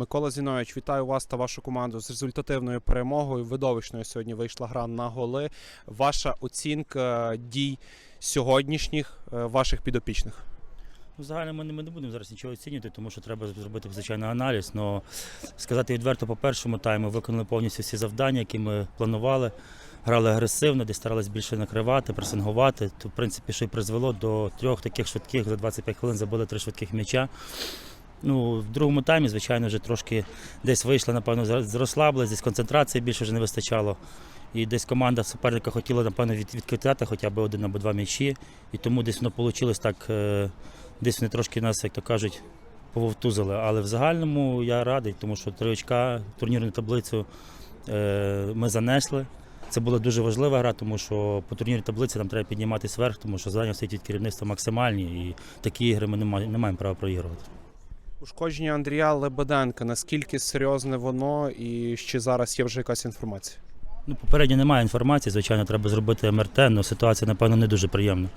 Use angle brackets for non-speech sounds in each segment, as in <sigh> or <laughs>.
Микола Зінович, вітаю вас та вашу команду з результативною перемогою. Видовищною сьогодні вийшла гра на голи. Ваша оцінка дій сьогоднішніх е, ваших підопічних. Ну, Загально ми не, будемо зараз нічого оцінювати, тому що треба зробити звичайно аналіз. Но сказати відверто, по першому тайму виконали повністю всі завдання, які ми планували. Грали агресивно, десь старались більше накривати, пресингувати. То, в принципі, що й призвело до трьох таких швидких за 25 хвилин забили три швидких м'яча. Ну, в другому таймі, звичайно, вже трошки десь вийшла, напевно, зро- розслабилась, десь концентрації більше вже не вистачало. І десь команда суперника хотіла, напевно, від, відкидати хоча б один або два м'ячі. І тому десь воно вийшло так, е, десь вони трошки нас, як то кажуть, пововтузили. Але в загальному я радий, тому що три очка, турнірну таблицю е, ми занесли. Це була дуже важлива гра, тому що по турнірній таблиці нам треба підніматися вверх, тому що завдання стоїть від керівництва максимальні, і такі ігри ми не маємо права проігрувати. Ушкодження Андрія Лебеденка. Наскільки серйозне воно і чи зараз є вже якась інформація? Ну, попередньо немає інформації, звичайно, треба зробити МРТ, але ситуація, напевно, не дуже приємна.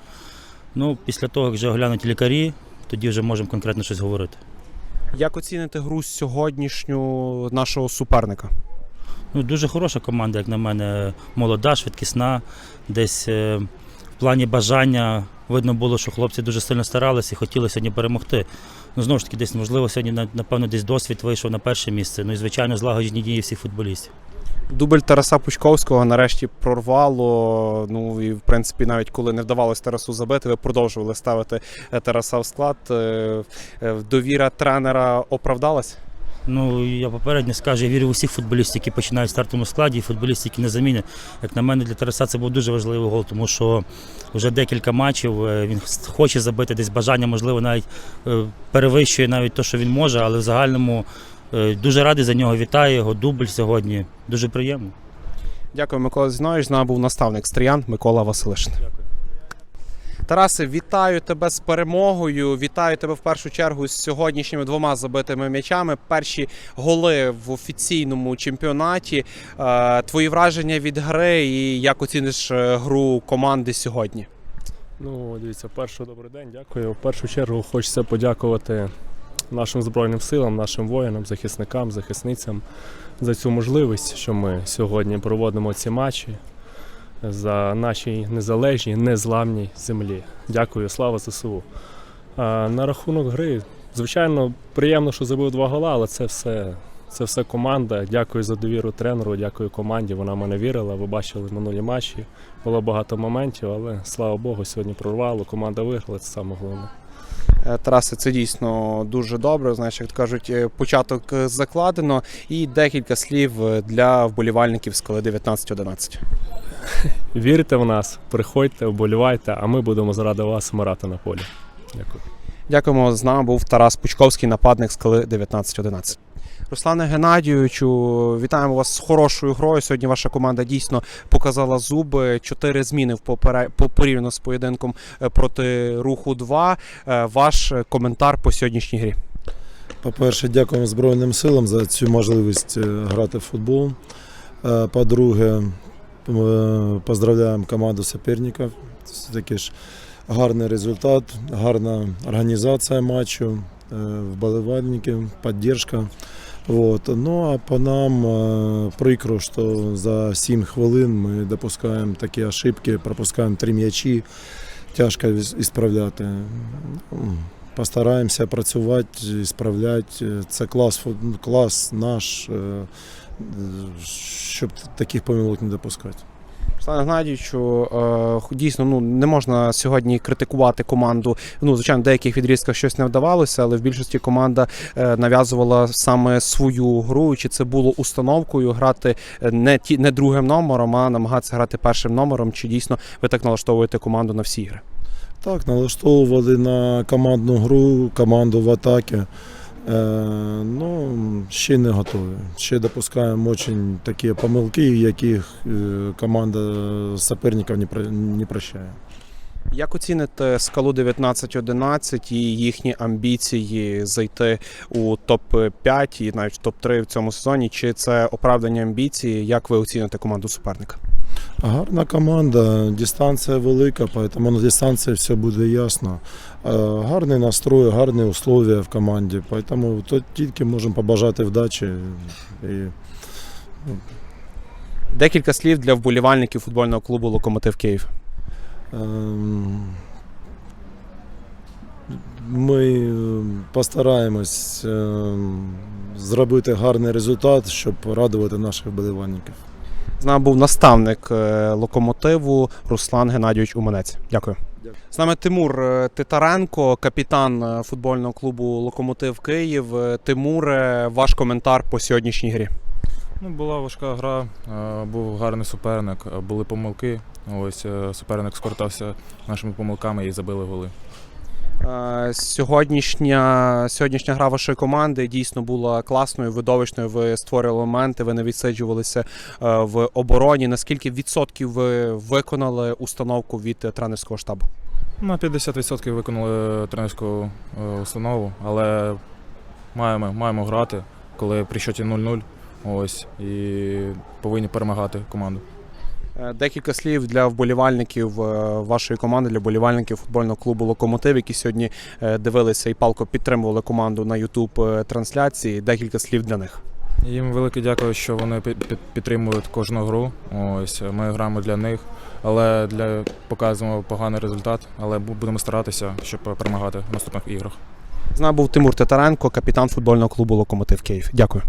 Ну, після того, як вже оглянуть лікарі, тоді вже можемо конкретно щось говорити. Як оціните гру сьогоднішню нашого суперника? Ну, дуже хороша команда, як на мене, молода, швидкісна. Десь е, в плані бажання видно було, що хлопці дуже сильно старалися і хотіли сьогодні перемогти. Ну, знову ж таки, десь, можливо, сьогодні, напевно, десь досвід вийшов на перше місце. Ну і, звичайно, злагоджені дії всіх футболістів. Дубль Тараса Пучковського нарешті прорвало. Ну і в принципі, навіть коли не вдавалося Тарасу забити, ви продовжували ставити е, Тараса в склад. Е, е, Довіра тренера оправдалась? Ну, я попередньо скажу, я вірю в усіх футболістів, які починають в стартовому складі, і футболістів, які на заміні. Як на мене, для Тараса це був дуже важливий гол, тому що вже декілька матчів е, він хоче забити, десь бажання, можливо, навіть е, перевищує навіть те, що він може, але в загальному е, дуже радий за нього. Вітаю його. Дубль сьогодні. Дуже приємно. Дякую, Микола Зінович. З нами був наставник Стріян Микола Василишин. Дякую. Тарасе, вітаю тебе з перемогою. Вітаю тебе в першу чергу з сьогоднішніми двома забитими м'ячами. Перші голи в офіційному чемпіонаті. Е, Твої враження від гри і як оціниш е, гру команди сьогодні? Ну, дивіться, перший добрий день, дякую. В першу чергу хочеться подякувати нашим Збройним силам, нашим воїнам, захисникам, захисницям за цю можливість, що ми сьогодні проводимо ці матчі за нашій незалежній, незламній землі. Дякую, слава ЗСУ. А на рахунок гри, звичайно, приємно, що забив два гола, але це все. Це все команда. Дякую за довіру тренеру, дякую команді. Вона мене вірила. Ви бачили минулі матчі. Було багато моментів, але слава Богу, сьогодні прорвало. Команда виграла, це саме головне. Е, Тарасе, це дійсно дуже добре. Знаєш, як кажуть, е, початок е, закладено. І декілька слів для вболівальників скали 19-11. <laughs> Вірте в нас, приходьте, вболівайте, а ми будемо заради вас мирати на полі. Дякую. Дякуємо. З нами був Тарас Пучковський, нападник скали 19-11. Руслане Геннадійовичу, вітаємо вас з хорошою грою. Сьогодні ваша команда дійсно показала зуби. Чотири зміни в попере... порівняно з поєдинком е, проти руху 2. Е, Ваш коментар по сьогоднішній грі. По-перше, дякуємо Збройним силам за цю можливість е, грати в футбол. По-друге, поздравляємо команду суперників. Це таки ж гарний результат, гарна організація матчу, е, вболівальники, підтримка. Вот. Ну а по нам е, прикро, що за 7 хвилин ми допускаємо такі ошибки, пропускаємо три м'ячі, тяжко ісправляти. Ну, Постараємося працювати, справляти. Це клас, клас наш, е, е, щоб таких помилок не допускати. Руслане Геннадійовичу, е, дійсно ну не можна сьогодні критикувати команду. Ну, звичайно, в деяких відрізках щось не вдавалося, але в більшості команда е, нав'язувала саме свою гру. Чи це було установкою грати е, не ті не другим номером, а намагатися грати першим номером? Чи дійсно ви так налаштовуєте команду на всі ігри? Так, налаштовували на командну гру, команду в атакі. Е, ну, ще не готові. Ще допускаємо дуже такі помилки, яких е, команда суперників не, про- не прощає. Як оціните скалу 19-11 і їхні амбіції зайти у топ-5 і навіть топ-3 в цьому сезоні? Чи це оправдання амбіції? Як ви оціните команду суперника? Гарна команда, дистанція велика, поэтому на дистанції все буде ясно. Е, Гарний настрой, гарні условия в команді, поэтому то тільки можемо побажати вдачі. І Декілька слів для вболівальників футбольного клубу Локомотив Київ. Ем, Ми е, постараємось ем, зробити гарний результат, щоб радувати наших вболівальників. З нами був наставник е, локомотиву Руслан Геннадійович Уманець. Дякую. Дякую. З нами Тимур е, Титаренко, капітан е, футбольного клубу Локомотив Київ. Тимуре, ваш коментар по сьогоднішній грі. Ну, була важка гра, був гарний суперник, були помилки. Ось суперник скористався нашими помилками і забили голи. Е, Сьогоднішня, сьогоднішня гра вашої команди дійсно була класною, видовищною. Ви створили моменти, ви не відсиджувалися е, в обороні. Наскільки відсотків ви виконали установку від тренерського штабу? На 50% виконали тренерську е, установу, але маємо, маємо грати, коли при счеті 0-0. Ось і повинні перемагати команду. Е, Декілька слів для вболівальників е, вашої команди, для вболівальників футбольного клубу Локомотив, які сьогодні е, дивилися і палко підтримували команду на youtube трансляції. Декілька слів для них. Їм велике дякую, що вони під- під- підтримують кожну гру. Ось ми граємо для них, але для показуємо поганий результат. Але будемо старатися, щоб перемагати в наступних іграх. З нами був Тимур Титаренко, капітан футбольного клубу Локомотив Київ. Дякую.